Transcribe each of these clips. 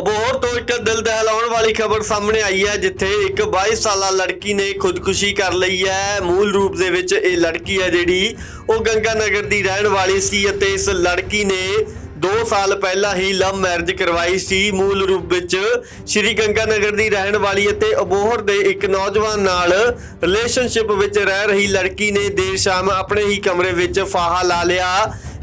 ਅਬੋਹਰ ਤੋਂ ਇੱਕ ਦਿਲ ਦਹਿਲਾਉਣ ਵਾਲੀ ਖਬਰ ਸਾਹਮਣੇ ਆਈ ਹੈ, ਜਿੱਥੇ ਇੱਕ 22 ਸਾਲਾ ਲੜਕੀ ਨੇ ਖੁਦਕੁਸ਼ੀ ਕਰ ਲਈ ਹੈ। ਮੂਲ ਰੂਪ ਦੇ ਵਿੱਚ ਇਹ ਲੜਕੀ ਹੈ ਜਿਹੜੀ ਉਹ ਗੰਗਾ ਨਗਰ ਦੀ ਰਹਿਣ ਵਾਲੀ ਸੀ ਅਤੇ ਇਸ ਲੜਕੀ ਨੇ 2 ਸਾਲ ਪਹਿਲਾਂ ਹੀ ਲਵ ਮੈਰਿਜ ਕਰਵਾਈ ਸੀ। ਮੂਲ ਰੂਪ ਵਿੱਚ ਸ਼੍ਰੀ ਗੰਗਾ ਨਗਰ ਦੀ ਰਹਿਣ ਵਾਲੀ ਅਤੇ ਅਬੋਹਰ ਦੇ ਇੱਕ ਨੌਜਵਾਨ ਨਾਲ ਰਿਲੇਸ਼ਨਸ਼ਿਪ ਵਿੱਚ ਰਹਿ ਰਹੀ ਲੜਕੀ ਨੇ ਦੇਰ ਸ਼ਾਮ ਆਪਣੇ ਹੀ ਕਮਰੇ ਵਿੱਚ ਫਾਹਾ ਲਾ ਲਿਆ।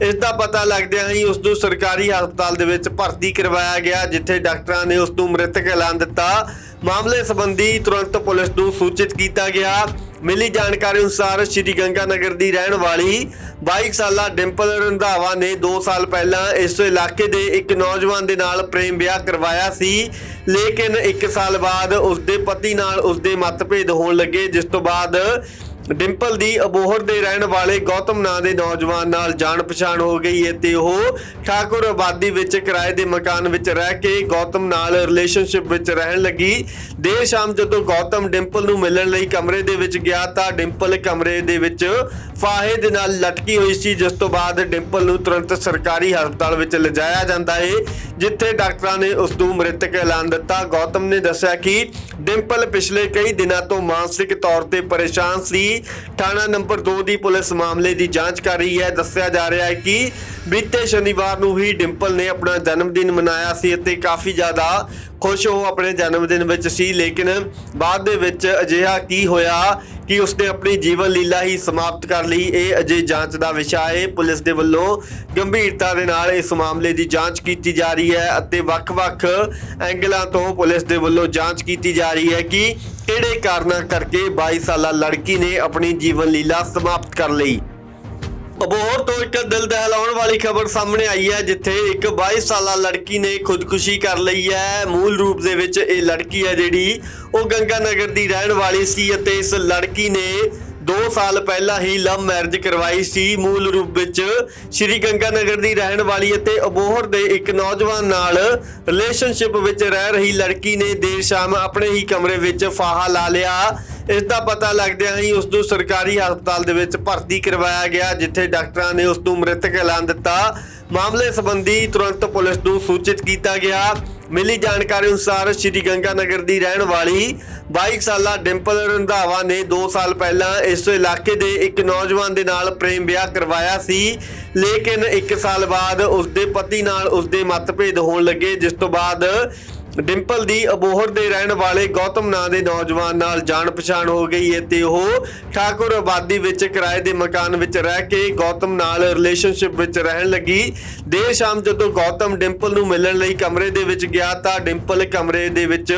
ਇਸ ਦਾ ਪਤਾ ਲੱਗਦਿਆਂ ਹੀ ਉਸ ਨੂੰ ਸਰਕਾਰੀ ਹਸਪਤਾਲ ਦੇ ਵਿੱਚ ਭਰਤੀ ਕਰਵਾਇਆ ਗਿਆ, ਜਿੱਥੇ ਡਾਕਟਰਾਂ ਨੇ ਉਸ ਨੂੰ ਮ੍ਰਿਤਕ ਐਲਾਨ ਦਿੱਤਾ। ਮਾਮਲੇ ਸੰਬੰਧੀ ਤੁਰੰਤ ਪੁਲਿਸ ਨੂੰ ਸੂਚਿਤ ਕੀਤਾ ਗਿਆ। ਮਿਲੀ ਜਾਣਕਾਰੀ ਅਨੁਸਾਰ ਸ਼੍ਰੀ ਗੰਗਾ ਨਗਰ ਦੀ ਰਹਿਣ ਵਾਲੀ 22 ਸਾਲਾ ਡਿੰਪਲ ਰੰਧਾਵਾ ਨੇ 2 ਸਾਲ ਪਹਿਲਾਂ ਇਸ ਇਲਾਕੇ ਦੇ ਇੱਕ ਨੌਜਵਾਨ ਦੇ ਨਾਲ ਪ੍ਰੇਮ ਵਿਆਹ ਕਰਵਾਇਆ ਸੀ। ਲੇਕਿਨ 1 ਸਾਲ ਬਾਅਦ ਉਸ ਦੇ ਪਤੀ ਨਾਲ ਉਸ ਦੇ ਮਤਭੇਦ ਹੋਣ ਲੱਗੇ, ਜਿਸ ਤੋਂ ਬਾਅਦ ਡਿੰਪਲ ਦੀ ਅਬੋਹਰ ਦੇ ਰਹਿਣ ਵਾਲੇ ਗੌਤਮ ਨਾਂ ਦੇ ਨੌਜਵਾਨ ਨਾਲ ਜਾਣ ਪਛਾਣ ਹੋ ਗਈ ਹੈ ਤੇ ਉਹ ਠਾਕੁਰ ਆਬਾਦੀ ਵਿੱਚ ਕਿਰਾਏ ਦੇ ਮਕਾਨ ਵਿੱਚ ਰਹਿ ਕੇ ਗੌਤਮ ਨਾਲ ਰਿਲੇਸ਼ਨਸ਼ਿਪ ਵਿੱਚ ਰਹਿਣ ਲੱਗੀ। ਦੇਰ ਸ਼ਾਮ ਜਦੋਂ ਗੌਤਮ ਡਿੰਪਲ ਨੂੰ ਮਿਲਣ ਲਈ ਕਮਰੇ ਦੇ ਵਿੱਚ ਗਿਆ ਤਾਂ ਡਿੰਪਲ ਕਮਰੇ ਦੇ ਵਿੱਚ ਫਾਹੇ ਦੇ ਨਾਲ ਲਟਕੀ ਹੋਈ ਸੀ, ਜਿਸ ਤੋਂ ਬਾਅਦ ਡਿੰਪਲ ਨੂੰ ਤੁਰੰਤ ਸਰਕਾਰੀ ਹਸਪਤਾਲ ਵਿੱਚ ਲਿਜਾਇਆ ਜਾਂਦਾ ਹੈ, ਜਿੱਥੇ ਡਾਕਟਰਾਂ ਨੇ ਉਸ ਨੂੰ ਮ੍ਰਿਤਕ ਐਲਾਨ ਦਿੱਤਾ। ਗੌਤਮ ਨੇ ਦੱਸਿਆ ਕਿ ਡਿੰਪਲ ਪਿਛਲੇ ਕਈ ਦਿਨਾਂ ਤੋਂ ਮਾਨਸਿਕ ਤੌਰ ਤੇ ਪਰੇਸ਼ਾਨ ਸੀ। ਥਾਣਾ ਨੰਬਰ 2 ਦੀ ਪੁਲਿਸ ਮਾਮਲੇ ਦੀ ਜਾਂਚ ਕਰ ਰਹੀ ਹੈ। ਦੱਸਿਆ ਜਾ ਰਿਹਾ ਹੈ ਕਿ ਬੀਤੇ ਸ਼ਨੀਵਾਰ ਨੂੰ ਹੀ ਡਿੰਪਲ ਨੇ ਆਪਣਾ ਜਨਮ ਦਿਨ ਮਨਾਇਆ ਸੀ ਅਤੇ ਕਾਫੀ ਜ਼ਿਆਦਾ ਖੁਸ਼ ਉਹ ਆਪਣੇ ਜਨਮ ਦਿਨ ਵਿੱਚ ਸੀ, ਲੇਕਿਨ ਬਾਅਦ ਦੇ ਵਿੱਚ ਅਜਿਹਾ ਕੀ ਹੋਇਆ ਕਿ ਉਸਨੇ ਆਪਣੀ ਜੀਵਨ ਲੀਲਾ ਹੀ ਸਮਾਪਤ ਕਰ ਲਈ। ਇਹ ਅਜੇ ਜਾਂਚ ਦਾ ਵਿਸ਼ਾ ਹੈ। ਪੁਲਿਸ ਦੇ ਵੱਲੋਂ ਗੰਭੀਰਤਾ ਦੇ ਨਾਲ ਇਸ ਮਾਮਲੇ ਦੀ ਜਾਂਚ ਕੀਤੀ ਜਾ ਰਹੀ ਹੈ ਅਤੇ ਵੱਖ-ਵੱਖ ਐਂਗਲਾਂ ਤੋਂ ਪੁਲਿਸ ਦੇ ਵੱਲੋਂ ਜਾਂਚ ਕੀਤੀ ਜਾ ਰਹੀ ਹੈ ਕਿ ਕਿਹੜੇ ਕਾਰਨਾਂ ਕਰਕੇ 22 ਸਾਲਾ ਲੜਕੀ ਨੇ ਆਪਣੀ ਜੀਵਨ ਲੀਲਾ ਸਮਾਪਤ ਕਰ ਲਈ? ਅਬੋਹਰ ਤੋਂ ਇੱਕ ਦਿਲ ਦਹਿਲਾਉਣ ਵਾਲੀ ਖਬਰ ਸਾਹਮਣੇ ਆਈ ਹੈ, ਜਿੱਥੇ ਇੱਕ 22 ਸਾਲਾ ਲੜਕੀ ਨੇ ਖੁਦਕੁਸ਼ੀ ਕਰ ਲਈ ਹੈ। ਮੂਲ ਰੂਪ ਦੇ ਵਿੱਚ ਇਹ ਲੜਕੀ ਹੈ ਜਿਹੜੀ ਉਹ ਗੰਗਾ ਨਗਰ ਦੀ ਰਹਿਣ ਵਾਲੀ ਸੀ ਅਤੇ ਇਸ ਲੜਕੀ ਨੇ 2 ਸਾਲ ਪਹਿਲਾਂ ਹੀ ਲਵ ਮੈਰਿਜ ਕਰਵਾਈ ਸੀ। ਮੂਲ ਰੂਪ ਵਿੱਚ ਸ਼੍ਰੀ ਗੰਗਾ ਨਗਰ ਦੀ ਰਹਿਣ ਵਾਲੀ ਅਤੇ ਅਬੋਹਰ ਦੇ ਇੱਕ ਨੌਜਵਾਨ ਨਾਲ ਰਿਲੇਸ਼ਨਸ਼ਿਪ ਵਿੱਚ ਰਹਿ ਰਹੀ ਲੜਕੀ ਨੇ ਦੇਰ ਸ਼ਾਮ ਆਪਣੇ ਹੀ ਕਮਰੇ ਵਿੱਚ ਫਾਹਾ ਲਾ ਲਿਆ। ਇਸ ਦਾ ਪਤਾ ਲੱਗਦਿਆਂ ਹੀ ਉਸ ਨੂੰ ਸਰਕਾਰੀ ਹਸਪਤਾਲ ਦੇ ਵਿੱਚ ਭਰਤੀ ਕਰਵਾਇਆ ਗਿਆ, ਜਿੱਥੇ ਡਾਕਟਰਾਂ ਨੇ ਉਸ ਨੂੰ ਮ੍ਰਿਤਕ ਐਲਾਨ ਦਿੱਤਾ। ਮਾਮਲੇ ਸੰਬੰਧੀ ਤੁਰੰਤ ਪੁਲਿਸ ਨੂੰ ਸੂਚਿਤ ਕੀਤਾ ਗਿਆ। ਮਿਲੀ ਜਾਣਕਾਰੀ ਅਨੁਸਾਰ ਸ਼੍ਰੀ ਗੰਗਾ ਨਗਰ ਦੀ ਰਹਿਣ ਵਾਲੀ 22 ਸਾਲਾ ਡਿੰਪਲ ਰੰਧਾਵਾ ਨੇ 2 ਸਾਲ ਪਹਿਲਾਂ ਇਸ ਇਲਾਕੇ ਦੇ ਇੱਕ ਨੌਜਵਾਨ ਦੇ ਨਾਲ ਪ੍ਰੇਮ ਵਿਆਹ ਕਰਵਾਇਆ ਸੀ। ਲੇਕਿਨ 1 ਸਾਲ ਬਾਅਦ ਉਸ ਦੇ ਪਤੀ ਨਾਲ ਉਸ ਦੇ ਮਤਭੇਦ ਹੋਣ ਲੱਗੇ, ਜਿਸ ਤੋਂ ਬਾਅਦ ਡਿੰਪਲ ਦੀ ਅਬੋਹਰ ਦੇ ਰਹਿਣ ਵਾਲੇ ਗੌਤਮ ਨਾਂ ਦੇ ਨੌਜਵਾਨ ਨਾਲ ਜਾਣ ਪਛਾਣ ਹੋ ਗਈ ਹੈ ਤੇ ਉਹ ਠਾਕੁਰ ਆਬਾਦੀ ਵਿੱਚ ਕਿਰਾਏ ਦੇ ਮਕਾਨ ਵਿੱਚ ਰਹਿ ਕੇ ਗੌਤਮ ਨਾਲ ਰਿਲੇਸ਼ਨਸ਼ਿਪ ਵਿੱਚ ਰਹਿਣ ਲੱਗੀ। ਦੇਰ ਸ਼ਾਮ ਜਦੋਂ ਗੌਤਮ ਡਿੰਪਲ ਨੂੰ ਮਿਲਣ ਲਈ ਕਮਰੇ ਦੇ ਵਿੱਚ ਗਿਆ ਤਾਂ ਡਿੰਪਲ ਕਮਰੇ ਦੇ ਵਿੱਚ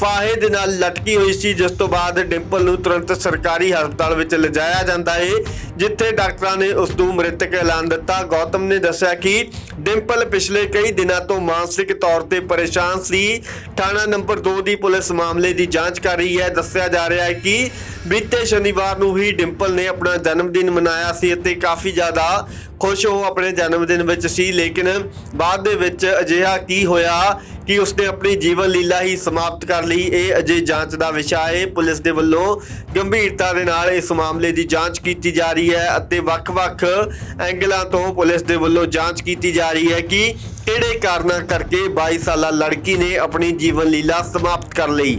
ਫਾਹੇ ਦੇ ਨਾਲ ਲਟਕੀ ਹੋਈ ਸੀ, ਜਿਸ ਤੋਂ ਬਾਅਦ ਡਿੰਪਲ ਨੂੰ ਤੁਰੰਤ ਸਰਕਾਰੀ ਹਸਪਤਾਲ ਵਿੱਚ ਲਿਜਾਇਆ ਜਾਂਦਾ ਹੈ, ਜਿੱਥੇ ਡਾਕਟਰਾਂ ਨੇ ਉਸ ਨੂੰ ਮ੍ਰਿਤਕ ਐਲਾਨ ਦਿੱਤਾ। ਗੌਤਮ ਨੇ ਦੱਸਿਆ ਕਿ ਡਿੰਪਲ ਪਿਛਲੇ ਕਈ ਦਿਨਾਂ ਤੋਂ ਮਾਨਸਿਕ ਤੌਰ ਤੇ ਪਰੇਸ਼ਾਨ ਸੀ। ਥਾਣਾ ਨੰਬਰ 2 ਦੀ ਪੁਲਿਸ ਮਾਮਲੇ ਦੀ ਜਾਂਚ ਕਰ ਰਹੀ ਹੈ। ਦੱਸਿਆ ਜਾ ਰਿਹਾ ਹੈ ਕਿ ਬੀਤੇ ਸ਼ਨੀਵਾਰ ਨੂੰ ਹੀ ਡਿੰਪਲ ਨੇ ਆਪਣਾ ਜਨਮ ਦਿਨ ਮਨਾਇਆ ਸੀ ਅਤੇ ਕਾਫੀ ਜ਼ਿਆਦਾ ਖੁਸ਼ ਉਹ ਆਪਣੇ ਜਨਮ ਦਿਨ ਵਿੱਚ ਸੀ। ਲੇਕਿਨ ਬਾਅਦ ਦੇ ਵਿੱਚ ਅਜਿਹਾ ਕੀ ਹੋਇਆ ਕਿ ਉਸਨੇ ਆਪਣੀ ਜੀਵਨ ਲੀਲਾ ਹੀ ਸਮਾਪਤ ਕਰ ਲਈ। ਇਹ ਅਜੇ ਜਾਂਚ ਦਾ ਵਿਸ਼ਾ ਹੈ। ਪੁਲਿਸ ਦੇ ਵੱਲੋਂ ਗੰਭੀਰਤਾ ਦੇ ਨਾਲ ਇਸ ਮਾਮਲੇ ਦੀ ਜਾਂਚ ਕੀਤੀ ਜਾ ਰਹੀ ਹੈ ਅਤੇ ਵੱਖ-ਵੱਖ ਐਂਗਲਾਂ ਤੋਂ ਪੁਲਿਸ ਦੇ ਵੱਲੋਂ ਜਾਂਚ ਕੀਤੀ ਜਾ ਰਹੀ ਹੈ ਕਿ ਕਿਹੜੇ ਕਾਰਨਾਂ ਕਰਕੇ 22 ਸਾਲਾ ਲੜਕੀ ਨੇ ਆਪਣੀ ਜੀਵਨ ਲੀਲਾ ਸਮਾਪਤ ਕਰ ਲਈ?